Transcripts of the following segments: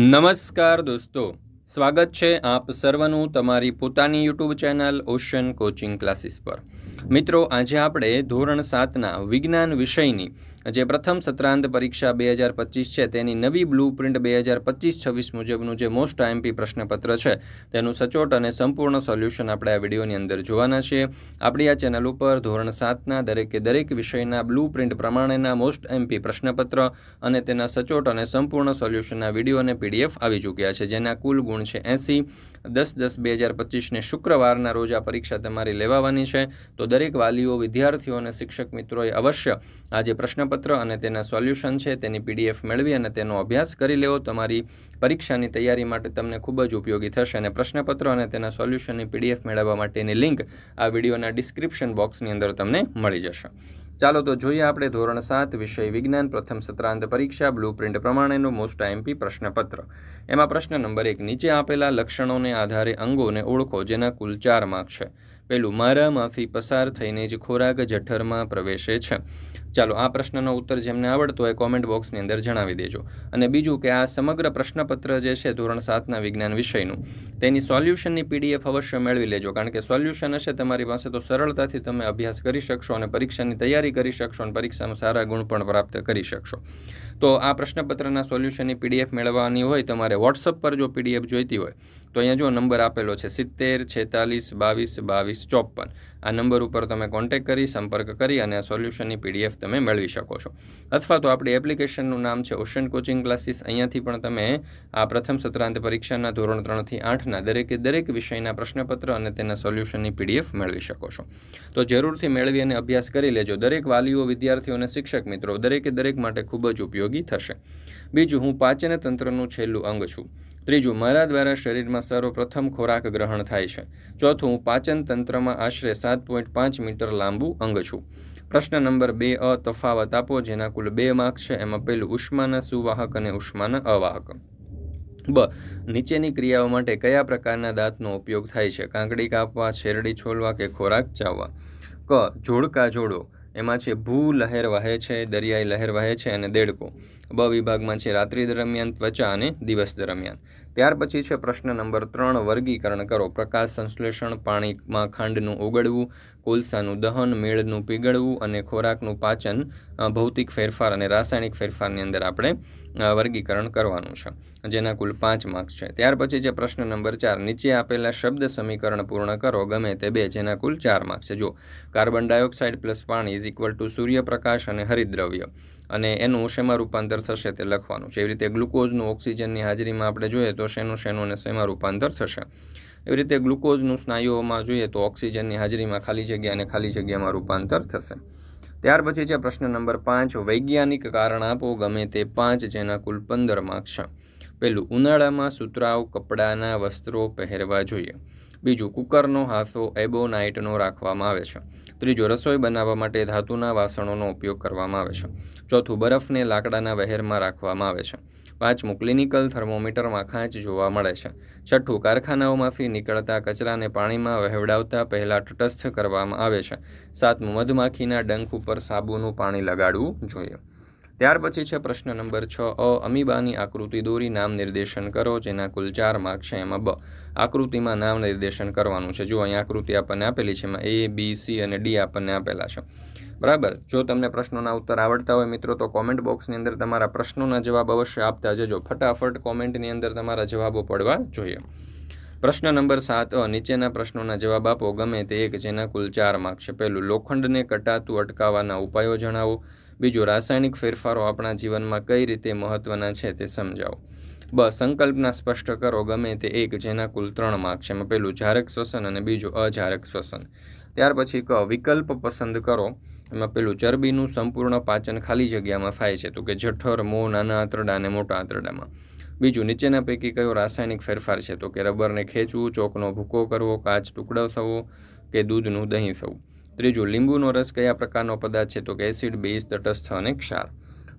નમસ્કાર દોસ્તો. સ્વાગત છે આપ સર્વનું તમારી પોતાની YouTube channel Ocean coaching classes પર. મિત્રો, આજે આપણે ધોરણ સાતના વિજ્ઞાન વિષયની જે પ્રથમ સત્રાંત પરીક્ષા બે હજાર પચીસ છે, તેની નવી બ્લુ પ્રિન્ટ બે હજાર પચીસ છવ્વીસ મુજબનું જે મોસ્ટ આઈએમપી પ્રશ્નપત્ર છે, તેનું સચોટ અને સંપૂર્ણ સોલ્યુશન આપણે આ વિડીયોની અંદર જોવાના છીએ. આપણી આ ચેનલ ઉપર ધોરણ સાતના દરેકે દરેક વિષયના બ્લુ પ્રિન્ટ પ્રમાણેના મોસ્ટ એમપી પ્રશ્નપત્ર અને તેના સચોટ અને સંપૂર્ણ સોલ્યુશનના વીડિયો અને પીડીએફ આવી ચૂક્યા છે, જેના કુલ ગુણ છે એંસી. દસ દસ બે હજાર પચીસને શુક્રવારના રોજ આ પરીક્ષા તમારી લેવાવાની છે. તો દરેક વાલીઓ, વિદ્યાર્થીઓ અને શિક્ષક મિત્રોએ અવશ્ય આ જે પ્રશ્નપત્ર અને તેના સોલ્યુશન છે, તેની પીડીએફ મેળવી અને તેનો અભ્યાસ કરી લેવો. તમારી પરીક્ષાની તૈયારી માટે તમને ખૂબ જ ઉપયોગી થશે અને પ્રશ્નપત્ર અને તેના સોલ્યુશનની પીડીએફ મેળવવા માટેની લિંક આ વિડીયોના ડિસ્ક્રિપ્શન બોક્સની અંદર તમને મળી જશે. ચાલો તો જોઈએ આપણે ધોરણ સાત વિષય વિજ્ઞાન પ્રથમ સત્રાંત પરીક્ષા બ્લુ પ્રિન્ટ પ્રમાણેનું મોસ્ટ આઈએમપી પ્રશ્નપત્ર. એમાં પ્રશ્ન નંબર એક, નીચે આપેલા લક્ષણોને આધારે અંગોને ઓળખો જેના કુલ ચાર માર્ક છે. પેલું મારામાંથી પસાર થઈને જ ખોરાક જઠરમાં પ્રવેશે છે. ચાલો આ પ્રશ્નનો ઉત્તર જેમને આવડતો હોય કોમેન્ટ બોક્સની અંદર જણાવી દેજો. અને બીજું કે આ સમગ્ર પ્રશ્નપત્ર જે છે ધોરણ સાતના વિજ્ઞાન વિષયનું, તેની સોલ્યુશનની પીડીએફ અવશ્ય મેળવી લેજો, કારણ કે સોલ્યુશન હશે તમારી પાસે તો સરળતાથી તમે અભ્યાસ કરી શકશો અને પરીક્ષાની તૈયારી કરી શકશો અને પરીક્ષામાં સારા ગુણ પણ પ્રાપ્ત કરી શકશો. તો આ પ્રશ્નપત્રના સોલ્યુશનની પીડીએફ મેળવવાની હોય તમારે વોટ્સઅપ પર જો પીડીએફ જોઈતી હોય તો અહીંયા જો નંબર આપેલો છે સિત્તેર, છેતાલીસ, બાવીસ બાવીસ, ચોપન. આ નંબર ઉપર તમે કોન્ટેક કરી, સંપર્ક કરી અને આ સોલ્યુશનની પીડીએફ તમે મેળવી શકો છો. અથવા તો આપણી એપ્લિકેશનનું નામ છે ઓશન કોચિંગ ક્લાસીસ અહીંયાથી પણ તમે આ પ્રથમ સત્રાંત પરીક્ષાના ધોરણ ત્રણથી આઠના દરેકે દરેક વિષયના પ્રશ્નપત્ર અને તેના સોલ્યુશનની પીડીએફ મેળવી શકો છો. તો જરૂરથી મેળવી અને અભ્યાસ કરી લેજો. દરેક વાલીઓ, વિદ્યાર્થીઓ અને શિક્ષક મિત્રો દરેકે દરેક માટે ખૂબ જ ઉપયોગી થશે. બીજું, હું પાચન તંત્રનું છેલ્લું અંગ છું. ત્રીજું, મારા દ્વારા શરીરમાં સર્વપ્રથમ ખોરાક ગ્રહણ થાય છે. ચોથું પાચન તંત્રમાં આશરે સાત પોઈન્ટ પાંચ મીટર લાંબુ અંગ છું. પ્રશ્ન નંબર બે, અ તફાવત આપો, જેના કુલ બે માર્ક છે. એમાં પહેલું, ઉષ્માના સુવાહક અને ઉષ્માના અવાહક. બ, નીચેની ક્રિયાઓ માટે કયા પ્રકારના દાંતનો ઉપયોગ થાય છે? કાંકડી કાપવા, શેરડી છોલવા કે ખોરાક ચાવવા? ક, જોડકા જોડો. એમાં છે, ભૂ લહેર વહે છે, દરિયાઈ લહેર વહે છે અને દેડકો. બ વિભાગમાં છે, રાત્રિ દરમિયાન ત્વચા અને દિવસ દરમિયાન. ત્યાર પછી છે પ્રશ્ન નંબર ત્રણ, વર્ગીકરણ કરો. પ્રકાશ સંશ્લેષણ પાણીમાં ખાંડનું ઓગળવું, કોલસાનું દહન, મેળનું પીગળવું અને ખોરાકનું પાચન ભૌતિક ફેરફાર અને રાસાયણિક ફેરફારની અંદર આપણે વર્ગીકરણ કરવાનું છે. જેના કુલ પાંચ માર્ક્સ છે. ત્યાર પછી છે પ્રશ્ન નંબર ચાર, નીચે આપેલા શબ્દ સમીકરણ પૂર્ણ કરો. ગમે તે બે, જેના કુલ ચાર માર્ક્સ છે. જો કાર્બન ડાયોક્સાઇડ પ્લસ પાણી ઇઝ ઇક્વલ ટુ સૂર્યપ્રકાશ અને હરિદ્રવ્ય. અને એનું શેમાં રૂપાંતર થશે તે લખવાનું છે. એવી રીતે ગ્લુકોઝનું ઓક્સિજનની હાજરીમાં આપણે જોઈએ તો શેનું શેનું અને શેમાં રૂપાંતર થશે. એવી રીતે ગ્લુકોઝનું સ્નાયુઓમાં જોઈએ તો ઓક્સિજનની હાજરીમાં ખાલી જગ્યા અને ખાલી જગ્યામાં રૂપાંતર થશે. ત્યાર પછી છે પ્રશ્ન નંબર પાંચ, વૈજ્ઞાનિક કારણ આપો ગમે તે પાંચ જેના કુલ પંદર માર્ક્સ છે. પહેલું, ઉનાળામાં સુતરાઉ કપડાના વસ્ત્રો પહેરવા જોઈએ. બીજું કુકરનો હાથો એબોનાઇટનો રાખવામાં આવે છે. ત્રીજું, રસોઈ બનાવવા માટે ધાતુના વાસણોનો ઉપયોગ કરવામાં આવે છે. ચોથું, બરફને લાકડાના વહેરમાં રાખવામાં આવે છે. પાંચમું, ક્લિનિકલ થર્મોમીટરમાં ખાંચ જોવા મળે છે. છઠ્ઠું, કારખાનાઓમાંથી નીકળતા કચરાને પાણીમાં વહેવડાવતા પહેલાં તટસ્થ કરવામાં આવે છે. સાતમું, મધમાખીના ડંખ ઉપર સાબુનું પાણી લગાડવું જોઈએ. ત્યાર પછી છે પ્રશ્ન નંબર છ, અ, અમીબાની આકૃતિ દોરી નામ નિર્દેશન કરો, જેના કુલ ચાર માર્ક છે. એમાં બ, આકૃતિમાં નામ નિર્દેશન કરવાનું છે. જો અહીં આકૃતિ આપણને આપેલી છે. એમાં એ બી સી અને ડી આપણને આપેલા છે. બરાબર? જો તમને પ્રશ્નોના ઉત્તર આવડતા હોય મિત્રો, તો કોમેન્ટ બોક્સની અંદર તમારા પ્રશ્નોના જવાબ અવશ્ય આપતા જજો. ફટાફટ કોમેન્ટની અંદર તમારા જવાબો પડવા જોઈએ. પ્રશ્ન નંબર સાત, અ, નીચેના પ્રશ્નોના જવાબ આપો. ગમે તે એક, જેના કુલ ચાર માર્ક છે. પહેલું, લોખંડને કટાતું અટકાવવાના ઉપાયો જણાવો. બીજું રાસાયણિક ફેરફારો આપણા જીવનમાં કઈ રીતે મહત્વના છે તે સમજાવો. બ, સંકલ્પના સ્પષ્ટ કરો, ગમે તે એક જેના કુલ ત્રણ માર્ક છે. એમાં પહેલું જારક શ્વસન અને બીજું અજારક શ્વસન. ત્યાર પછી ક, વિકલ્પ પસંદ કરો. એમાં પેલું ચરબીનું સંપૂર્ણ પાચન ખાલી જગ્યામાં થાય છે. તો કે જઠર, મોં, નાના આંતરડા અને મોટા આંતરડામાં. બીજું, નીચેના પૈકી કયો રાસાયણિક ફેરફાર છે? તો કે રબરને ખેંચવું, ચોકનો ભૂકો કરવો, કાચ ટુકડો થવો કે દૂધનું દહીં થવું ત્રીજું, લીંબુનો રસ કયા પ્રકારનો પદાર્થ છે? તો કે એસિડ, બેઝ, તટસ્થ અને ક્ષાર.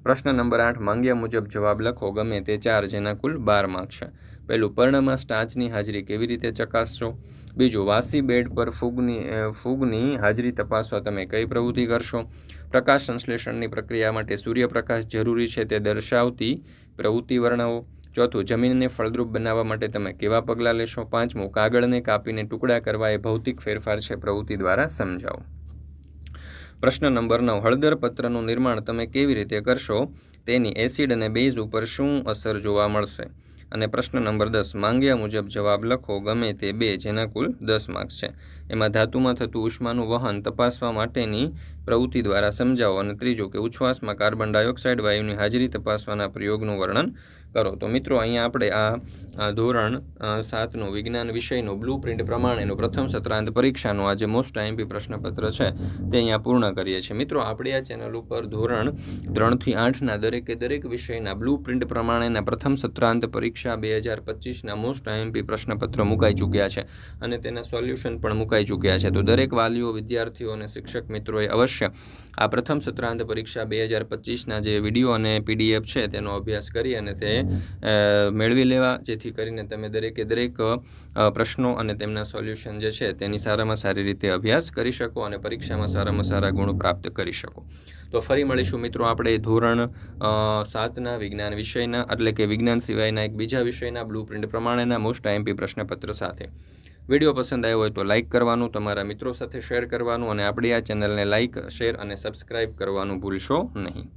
પ્રશ્ન નંબર આઠ, માંગ્યા મુજબ જવાબ લખો. ગમે તે ચાર, જેના કુલ બાર માર્ક છે. પહેલું, પર્ણમાં સ્ટાચની હાજરી કેવી રીતે ચકાસશો? બીજું, વાસી બેડ પર ફૂગની ફૂગની હાજરી તપાસવા તમે કઈ પ્રવૃત્તિ કરશો? પ્રકાશ સંશ્લેષણની પ્રક્રિયા માટે સૂર્યપ્રકાશ જરૂરી છે તે દર્શાવતી પ્રવૃત્તિ વર્ણવો. ચોથું, જમીનને ફળદ્રુપ બનાવવા માટે તમે કેવા પગલાં લેશો? પાંચમું, કાગળને કાપીને ટુકડા કરવા એ ભૌતિક ફેરફાર છે પ્રવૃત્તિ દ્વારા સમજાવો. પ્રશ્ન નંબર નવ, હળદર પત્રનું નિર્માણ તમે કેવી રીતે કરશો? તેની એસિડ અને બેઝ ઉપર શું અસર જોવા મળશે? અને પ્રશ્ન નંબર દસ, માંગ્યા મુજબ જવાબ લખો, ગમે તે બે, જેના કુલ દસ માર્ક્સ છે. એમાં ધાતુમાં થતું ઉષ્માનું વહન તપાસવા માટેની પ્રવૃત્તિ દ્વારા સમજાવો અને ત્રીજું કે ઉચ્છ્વાસમાં કાર્બન ડાયોક્સાઇડ વાયુની હાજરી તપાસવાના પ્રયોગનું વર્ણન કરો. તો મિત્રો, અહીંયા આપણે આ ધોરણ સાતનું વિજ્ઞાન વિષયનું બ્લુ પ્રિન્ટ પ્રમાણેનું પ્રથમ સત્રાંત પરીક્ષાનું આ જે મોસ્ટ આઈએમપી પ્રશ્નપત્ર છે. તે અહીંયા પૂર્ણ કરીએ છીએ. મિત્રો, આપણે આ ચેનલ ઉપર ધોરણ ત્રણથી આઠના દરેકે દરેક વિષયના બ્લુ પ્રિન્ટ પ્રમાણેના પ્રથમ સત્રાંત પરીક્ષા બે હજાર પચીસના મોસ્ટ આઈએમપી પ્રશ્નપત્ર મુકાઈ ચૂક્યા છે અને તેના સોલ્યુશન પણ મુકાઈ ચૂક્યા છે. તો દરેક વાલીઓ, વિદ્યાર્થીઓ અને શિક્ષક મિત્રોએ અવશ્ય આ પ્રથમ સત્રાંત પરીક્ષા બે હજાર પચીસના જે વીડિયો અને પીડીએફ છે, તેનો અભ્યાસ કરી અને તે મેળવી લેવા, જેથી કરીને તમે દરેકે દરેક પ્રશ્નો અને તેમના સોલ્યુશન જે છે તેની સારામાં સારી રીતે અભ્યાસ કરી શકો અને પરીક્ષામાં સારામાં સારા ગુણ પ્રાપ્ત કરી શકો. તો ફરી મળીશું મિત્રો આપણે ધોરણ સાતના વિજ્ઞાન વિષયના, એટલે કે વિજ્ઞાન સિવાયના એક બીજા વિષયના બ્લુ પ્રિન્ટ પ્રમાણેના મોસ્ટ આઈએમપી પ્રશ્નપત્ર સાથે. વીડિયો પસંદ આવ્યો હોય તો લાઇક કરવાનું, તમારા મિત્રો સાથે શેર કરવાનું અને આપણી આ ચેનલને લાઇક શેર અને સબસ્ક્રાઇબ કરવાનું ભૂલશો નહીં.